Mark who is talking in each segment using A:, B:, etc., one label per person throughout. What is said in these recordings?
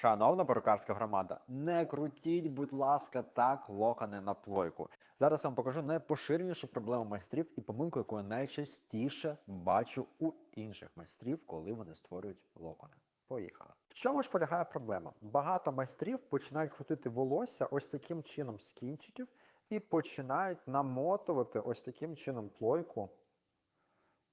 A: Шановна перукарська громада, не крутіть, будь ласка, так локони на плойку. Зараз вам покажу найпоширенішу проблему майстрів і помилку, яку я найчастіше бачу у інших майстрів, коли вони створюють локони. Поїхали. В чому ж полягає проблема? Багато майстрів починають крутити волосся ось таким чином з кінчиків і починають намотувати ось таким чином плойку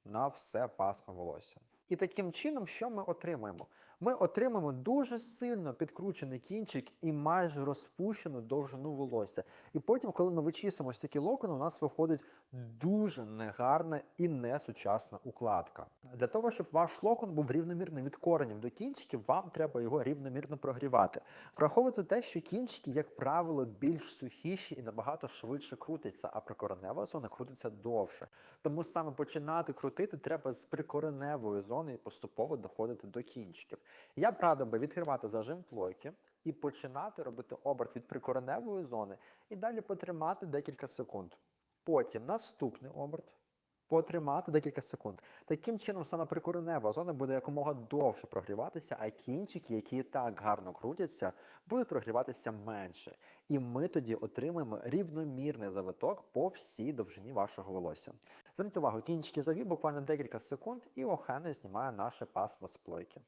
A: на все пасмо волосся. І таким чином, що ми отримаємо? Ми отримаємо дуже сильно підкручений кінчик і майже розпущену довжину волосся. І потім, коли ми вичісимо такі локони, у нас виходить дуже негарна і несучасна укладка. Для того, щоб ваш локон був рівномірний від коренів до кінчиків, вам треба його рівномірно прогрівати. Враховуйте те, що кінчики, як правило, більш сухіші і набагато швидше крутяться, а прикоренева зона крутиться довше. Тому саме починати крутити треба з прикореневої зони і поступово доходити до кінчиків. Я б радив би відкривати зажим плойки і починати робити оберт від прикореневої зони і далі потримати декілька секунд. Потім наступний оберт. Потримати декілька секунд. Таким чином, саме прикоренева зона буде якомога довше прогріватися, а кінчики, які так гарно крутяться, будуть прогріватися менше. І ми тоді отримаємо рівномірний завиток по всій довжині вашого волосся. Зверніть увагу, кінчики завів буквально декілька секунд, і охайно знімає наше пасмо з плойки.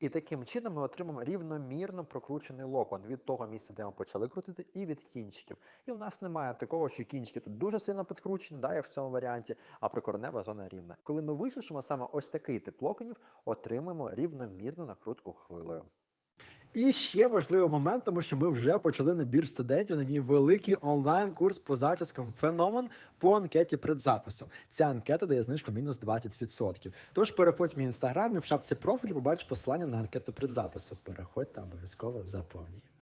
A: І таким чином ми отримаємо рівномірно прокручений локон від того місця, де ми почали крутити, і від кінчиків. І в нас немає такого, що кінчики тут дуже сильно підкручені, да, як в цьому варіанті, а прикоренева зона рівна. Коли ми вишишимо саме ось такий тип локонів, отримаємо рівномірну накрутку хвилею.
B: І ще важливий момент, тому що ми вже почали набір студентів на мій великий онлайн-курс по зачіскам феномен по анкеті предзапису. Ця анкета дає знижку мінус 20%. Тож переходь в мій інстаграм і в шапці профілю побачиш посилання на анкету предзапису. Переходь та обов'язково заповнюй.